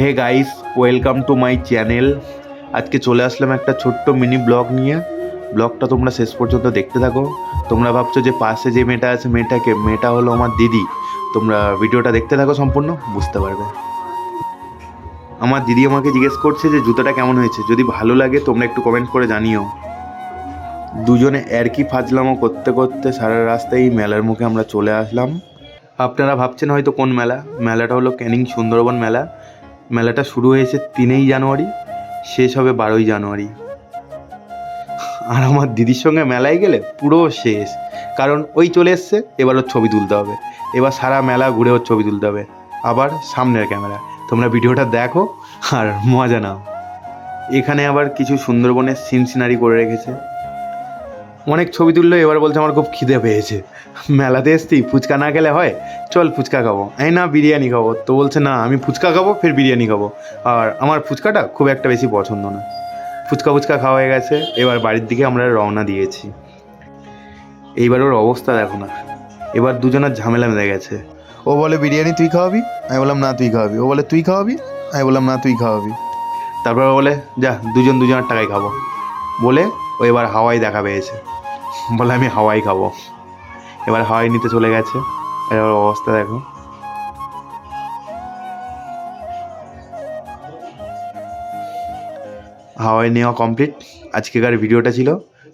Hey guys welcome to my channel আজকে চলে আসলাম একটা ছোট্ট মিনি ব্লগ নিয়ে। ব্লগটা তোমরা শেষ পর্যন্ত দেখতে থাকো। তোমরা ভাবছ যে পাশে যে মেয়েটা আছে, মেয়েটাকে মেয়েটা হলো আমার দিদি। তোমরা ভিডিওটা দেখতে থাকো সম্পূর্ণ, বুঝতে পারবে। আমার দিদি আমাকে জিজ্ঞেস করছে যে, জুতোটা কেমন হয়েছে? যদি ভালো লাগে, তোমরা একটু কমেন্ট করে জানিও। দুজনে কি ফাজলামো করতে করতে সারা রাস্তায় এই মেলার মুখে আমরা চলে আসলাম। আপনারা ভাবছেন হয়তো কোন মেলা? মেলাটা হলো ক্যানিং সুন্দরবন মেলা। মেলাটা শুরু হয়েছে তিনেই জানুয়ারি, শেষ হবে বারোই জানুয়ারি। আর আমার দিদির সঙ্গে মেলায় গেলে পুরো শেষ। কারণ ওই চলে এসছে, এবার ওর ছবি তুলতে হবে। এবার সারা মেলা ঘুরে ওর ছবি তুলতে হবে। আবার সামনের ক্যামেরা। তোমরা ভিডিওটা দেখো আর মজা নাও। এখানে আবার কিছু সুন্দরবনের সিন সিনারি করে রেখেছে। অনেক ছবি তুললো এবার বলছে আমার খুব খিদে পেয়েছে। মেলাতে এসছি ফুচকা না খেলে হয়? চল ফুচকা খাব। এই না বিরিয়ানি খাব। তো বলছে না আমি ফুচকা খাব ফের বিরিয়ানি খাব। আর আমার ফুচকাটা খুব একটা বেশি পছন্দ না। ফুচকা ফুচকা খাওয়া হয়ে গেছে এবার বাড়ির দিকে আমরা রওনা দিয়েছি। এইবার ওর অবস্থা দেখো না। এবার দুজনের ঝামেলা বেঁধে গেছে। ও বলে বিরিয়ানি তুই খাওয়াবি? আমি বললাম না তুই খাওয়াবি। ও বলে তুই খাওয়াবি? আমি বললাম না তুই খাওয়াবি। তারপর বলে যা দুজন দুজনের টাকায় খাব। বলে ও এবার হাওয়াই দেখা পেয়েছে। বলে আমি হাওয়াই খাব। এবার হাওয়াই নিতে চলে গেছে। এবার অবস্থা দেখো। হাওয়াই নেওয়া কমপ্লিট আজকেকার ভিডিওটা ছিল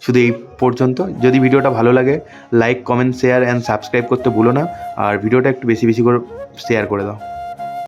শুধু এই পর্যন্ত। যদি ভিডিওটা ভালো লাগে like comment share and subscribe করতে ভুলো না। আর ভিডিওটা একটু বেশি বেশি করে শেয়ার করে দাও।